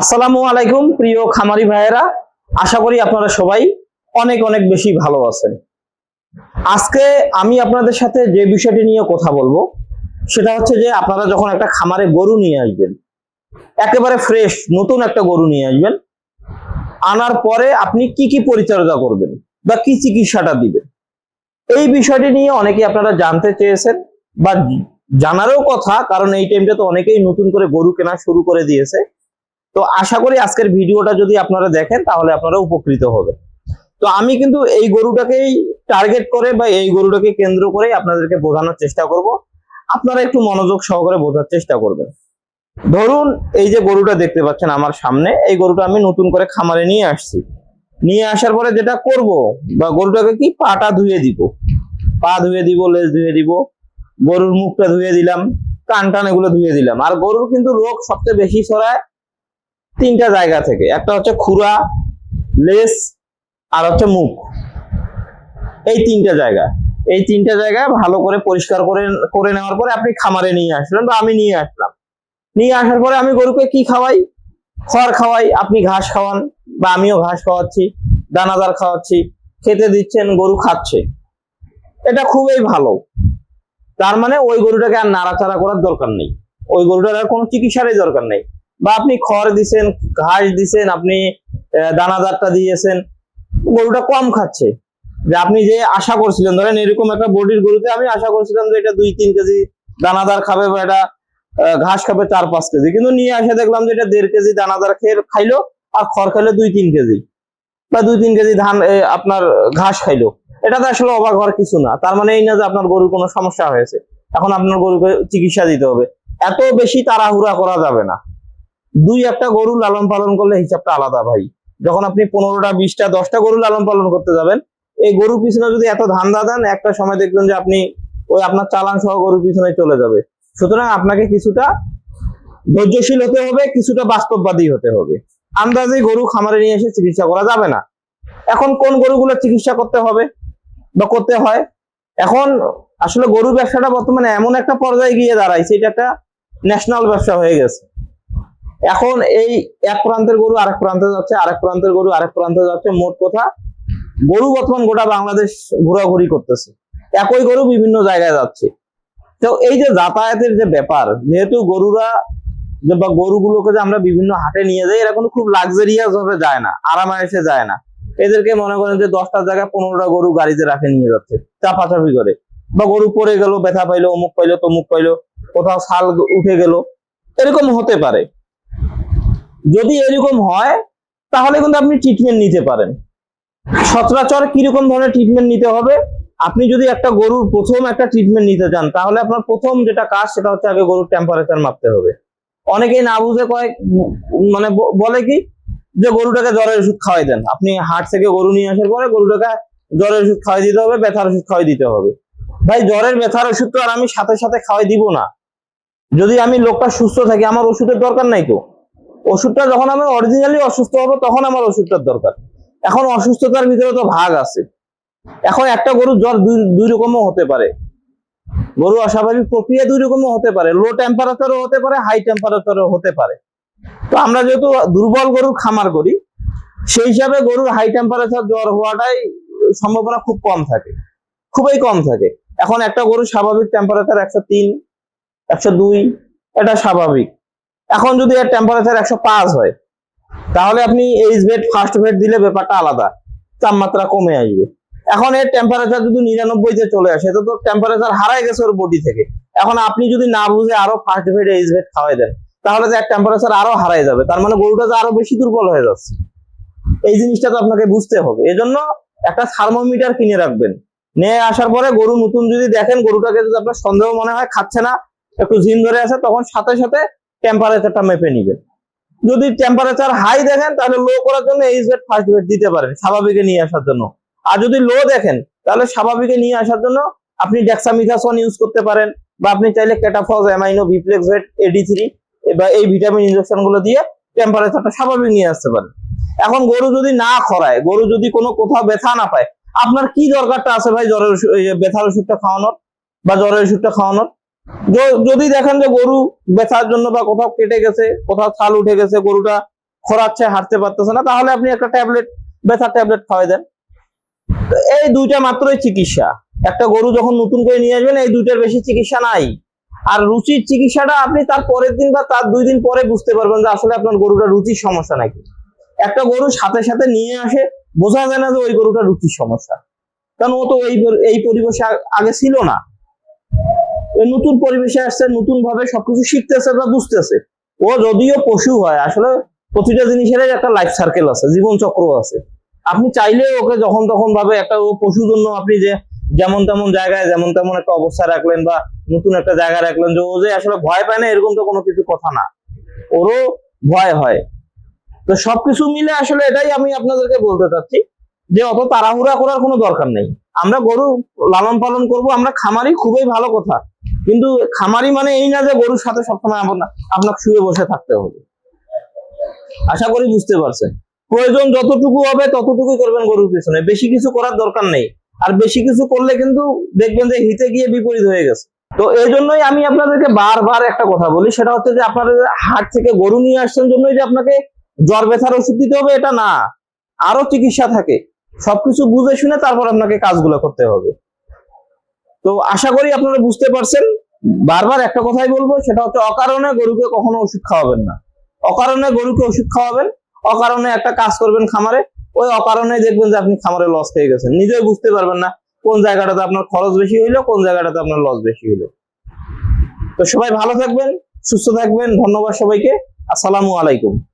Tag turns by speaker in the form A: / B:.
A: আসসালামু আলাইকুম, প্রিয় খামারি ভাইয়েরা। আশা করি আপনারা সবাই অনেক অনেক বেশি ভালো আছেন। আজকে আমি আপনাদের সাথে যে বিষয়টি নিয়ে কথা বলব, সেটা হচ্ছে যে আপনারা যখন একটা খামারে গরু নিয়ে আসবেন, একেবারে ফ্রেশ নতুন একটা গরু নিয়ে আসবেন, আনার পরে আপনি কি কি পরিচর্যা করবেন বা কি চিকিৎসাটা দিবেন, এই বিষয়টি নিয়ে অনেকে আপনারা জানতে চেয়েছেন বা জানারও কথা, কারণ এই টাইমটা তো অনেকেই নতুন করে গরু কেনা শুরু করে দিয়েছে। তো আশা করি আজকের ভিডিওটা যদি আপনারা দেখেন, তাহলে আপনারা উপকৃত হবে তো আমি কিন্তু এই গরুটাকেই টার্গেট করে বা এই গরুটাকে কেন্দ্র করে আপনাদেরকে বোঝানোর চেষ্টা করব। আপনারা একটু মনোযোগ সহকারে বোঝার চেষ্টা করবেন। ধরুন, এই যে গরুটা দেখতে পাচ্ছেন আমার সামনে, এই গরুটা আমি নতুন করে খামারে নিয়ে আসছি। নিয়ে আসার পরে যেটা করব বা গরুটাকে কি পাটা ধুয়ে দিব। পা ধুয়ে দিব, লেজ ধুয়ে দিব, গরুর মুখটা ধুয়ে দিলাম কান টান এগুলো ধুয়ে দিলাম। আর গরুর কিন্তু রোগ সবচেয়ে বেশি ছড়ায় তিনটা জায়গা থেকে। একটা হচ্ছে খুরা, লেস, আর হচ্ছে মুখ। এই তিনটা জায়গা। এই তিনটা জায়গায় ভালো করে পরিষ্কার করে করে নেওয়ার পরে আপনি খামারে নিয়ে আসলেন বা আমি নিয়ে আসলাম। নিয়ে আসার পরে আমি গরুকে কি খাওয়াই? খড় খাওয়াই, আপনি ঘাস খাওয়ান বা আমিও ঘাস খাওয়াচ্ছি, দানাদার খাওয়াচ্ছি, খেতে দিচ্ছেন, গরু খাচ্ছে। এটা খুবই ভালো। তার মানে ওই গরুটাকে আর নাড়াচাড়া করার দরকার নেই। ওই গরুটার আর কোনো চিকিৎসারই দরকার নেই। বা আপনি খড় দিছেন, ঘাস দিছেন, আপনি দানাদারটা দিয়েছেন, গরুটা কম খাচ্ছে। যে আপনি যে আশা করছিলেন, ধরেন এরকম একটা বডির গরুতে আমি আশা করছিলাম যে এটা দুই, তিন কেজি দানাদার খাবে বা এটা ঘাস খাবে চার, পাঁচ কেজি। কিন্তু নিয়ে আসে দেখলাম যে এটা দেড় কেজি দানাদার খেয়ে খাইলো আর খড় খাইলো দুই, তিন কেজি। বা দুই, তিন কেজি ধান আপনার ঘাস খাইলো। এটা তো আসলে অবাক হওয়ার কিছু না। তার মানে এই না যে আপনার গরুর কোনো সমস্যা হয়েছে। এখন আপনার গরুকে চিকিৎসা দিতে হবে। এত বেশি তাড়াহুড়া করা যাবে না। দুই একটা গরু লালন পালন করলে হিসাবটা আলাদা ভাই। যখন আপনি পনেরোটা, বিশটা, দশটা গরু লালন পালন করতে যাবেন, এই গরুর পিছনে যদি এত ধান্দা দেন, একটা সময় দেখবেন যে আপনি ওই আপনার চালান সহ গরুর পিছনে চলে যাবে। সুতরাং আপনাকে কিছুটা ধৈর্যশীল হতে হবে, কিছুটা বাস্তববাদী হতে হবে। আন্দাজে গরু খামারে নিয়ে এসে চিকিৎসা করা যাবে না। এখন কোন গরুগুলোর চিকিৎসা করতে হবে বা করতে হয়? এখন আসলে গরু ব্যবসাটা বর্তমানে এমন একটা পর্যায়ে গিয়ে দাঁড়ায়, সেটা একটা ন্যাশনাল ব্যবসা হয়ে গেছে। এখন এই এক প্রান্তের গরু, আরেক প্রান্তে যাচ্ছে, আরেক প্রান্তের গরু, আরেক প্রান্তে যাচ্ছে, মোট কথা গরু বর্তমান গোটা বাংলাদেশ ঘোরাঘুরি করতেছে। একই গরু বিভিন্ন জায়গায় যাচ্ছে। তো এই যে যাতায়াতের যে ব্যাপার, যেহেতু গরুরা বা গরুগুলোকে যে আমরা বিভিন্ন হাটে নিয়ে যাই, এরা কোনো খুব লাক্সারিয়াস ভাবে যায় না, আরামায়েসে যায় না। এদেরকে মনে করেন যে দশটার জায়গায় পনেরোটা গরু গাড়িতে রাখে নিয়ে যাচ্ছে, চাপাচাপি করে। বা গরু পড়ে গেল, ব্যথা পাইলো, অমুক পাইলো, তমুক পাইলো, কোথাও ছাল উঠে গেল, এরকম হতে পারে। যদি এরকম হয় তাহলে কিন্তু আপনি ট্রিটমেন্ট নিতে পারেন। সচরাচর কীরকম ধরনের ট্রিটমেন্ট নিতে হবে? আপনি যদি একটা গরুর প্রথম একটা ট্রিটমেন্ট নিতে চান তাহলে আপনার প্রথম যেটা কাজ সেটা হচ্ছে আগে গরুর টেম্পারেচার মাপতে হবে। অনেকেই না বুঝে কয় উম, মানে বলে কি? যে গরুটাকে জ্বরের ওষুধ খাওয়াই দেন। আপনি হাট থেকে গরু নিয়ে আসার পরে গরুটাকে জ্বরের ওষুধ খাওয়াই দিতে হবে ব্যথার ওষুধ খাওয়াই দিতে হবে। ভাই জ্বরের ব্যথার ওষুধ তো আর আমি সাথে সাথে খাওয়াই দিব না। যদি আমি লোকটা সুস্থ থাকি আমার ওষুধের দরকার নাই তো? ওষুধটা যখন আমি অরিজিনালি অসুস্থ হব, তখন আমার ওষুধটার দরকার। এখন অসুস্থতার ভিতরে তো ভাগ আছে। এখন একটা গরুর জ্বর দুই দুই রকমও হতে পারে। গরু অস্বাভাবিক প্রক্রিয়া দুই রকমও হতে পারে। লো টেম্পারেচারও হতে পারে হাই টেম্পারেচারও হতে পারে। তো আমরা যেহেতু দুর্বল গরুর খামার করি, সেই হিসাবে গরুর হাই টেম্পারেচার জ্বর হওয়াটাই সম্ভাবনা খুব কম থাকে। খুবই কম থাকে। এখন একটা গরুর স্বাভাবিক টেম্পারেচার একশো তিন, একশো দুই, এটা স্বাভাবিক। এখন যদি এর টেম্পারেচার একশো পাঁচ হয়, তাহলে আপনি এইচ বেড ফার্স্ট বেড দিলে ব্যাপারটা আলাদা। তাপমাত্রা কমে আসবে। এখন এর টেম্পারেচার যদি নিরানব্বইতে চলে আসে, তো টেম্পারেচার হারাই গেছে ওর বডি থেকে। এখন আপনি যদি না বুঝে আরও ফার্স্ট বেড এইচ বেড খাওয়াই দেন, তাহলে এর টেম্পারেচার আরও হারাই যাবে। তার মানে গরুটা তো আরও বেশি দুর্বল হয়ে যাচ্ছে। এই জিনিসটা তো আপনাকে বুঝতে হবে। এজন্য একটা থার্মোমিটার কিনে রাখবেন। নিয়ে আসার পরে গরু নতুন যদি দেখেন, গরুটাকে যদি আপনার সন্দেহ মনে হয়, খাচ্ছে না, একটু জিন ধরে আছে তখন সাথে সাথে টেম্পারেচারটা মেপে নিবেন। যদি টেম্পারেচার হাই দেখেন, তাহলে লো করার জন্য এইচ বেড ফার্স্ট বেড দিতে পারেন, স্বাভাবিকে নিয়ে আসার জন্য। আর যদি লো দেখেন, তাহলে স্বাভাবিকে নিয়ে আসার জন্য আপনি ডেক্সামিথাসন ইউজ করতে পারেন, বা আপনি চাইলে ক্যাটাফজ amino viplex vet AD three বা এই ভিটামিন ইনজেকশনগুলো দিয়ে টেম্পারেচারটা স্বাভাবিক নিয়ে আসতে পারেন। এখন গরু যদি না খরায়, গরু যদি কোনো কোথাও ব্যথা না পায়, আপনার কি দরকারটা আছে ভাই জ্বরের ব্যথার ওষুধটা খাওয়ানোর বা জ্বরের ওষুধটা খাওয়ানোর? যদি দেখেন যে গরু ব্যথার জন্য বা কোথাও কেটে গেছে, কোথাও ছাল উঠে গেছে, গরুটা খোরাচ্ছে হাঁটতে পারতেছে না, তাহলে আপনি একটা ট্যাবলেট ব্যথার ট্যাবলেট খাওয়াই দেন। এই দুইটা মাত্রই চিকিৎসা। একটা গরু যখন নতুন করে নিয়ে আসবেন, এই দুইটার বেশি চিকিৎসা নাই। আর রুচির চিকিৎসাটা আপনি তার পরের দিন বা তার দুই দিন পরে বুঝতে পারবেন যে আসলে আপনার গরুটা রুচির সমস্যা নাকি। একটা গরু সাথে সাথে নিয়ে আসে, বোঝা যায় না যে ওই গরুটা রুচির সমস্যা। কারণ ও তো এই পরিবেশে আগে ছিল না। নতুন পরিবেশে আসছে নতুন ভাবে সবকিছু শিখতেছে বা বুঝতেছে। ও যদিও পশু হয়, আসলে প্রতিটা জিনিসের একটা লাইফ সার্কেল আছে, জীবন চক্র আছে। আপনি চাইলে ওকে যখন তখন ভাবে একটা ও পশুর জন্য আপনি যে যেমন তেমন জায়গায়, যেমন তেমন একটা অবস্থা রাখলেন বা নতুন একটা জায়গা রাখলেন যে ও যে আসলে ভয় পায় না, এরকম তো কোনো কিছু কথা না। ওরও ভয় হয়। তো সবকিছু মিলে আসলে এটাই আমি আপনাদেরকে বলতে চাচ্ছি। যে অত তাড়াহুড়া করার কোনো দরকার নেই। আমরা গরু লালন পালন করব, আমরা খামারি খুবই ভালো কথা। কিন্তু খামারি মানে এই না যে গরুর সাথে সবসময় আপনার শুয়ে বসে থাকতে হবে। আশা করি বুঝতে পারছেন। প্রয়োজন যতটুকু হবে ততটুকুই করবেন গরুর পিছনে। বেশি কিছু করার দরকার নেই। আর বেশি কিছু করলে কিন্তু দেখবেন যে হিতে গিয়ে বিপরীত হয়ে গেছে। তো এই জন্যই আমি আপনাদেরকে বারবার একটা কথা বলি, সেটা হচ্ছে যে আপনারা হাট থেকে গরু নিয়ে আসছেন জন্যই যে আপনাকে জ্বর, ব্যথার ওষুধ দিতে হবে, এটা না। আরও চিকিৎসা থাকে। সবকিছু বুঝে শুনে তারপর আপনাকে কাজগুলো করতে হবে। তো আশা করি আপনারা বুঝতে পারছেন। বারবার একটা কথাই বলব, সেটা হচ্ছে অকারণে গরুকে কখনো ওষুধ খাওয়াবেন না। অকারণে গরুকে ওষুধ খাওয়াবেন, অকারণে একটা কাজ করবেন খামারে, ওই অকারণে দেখবেন যে আপনি খামারে লস খেয়ে গেছেন। নিজেই বুঝতে পারবেন না কোন জায়গাটাতে আপনার খরচ বেশি হইল, কোন জায়গাটাতে আপনার লস বেশি হইল। তো সবাই ভালো থাকবেন, সুস্থ থাকবেন, ধন্যবাদ সবাইকে। আসসালামু আলাইকুম।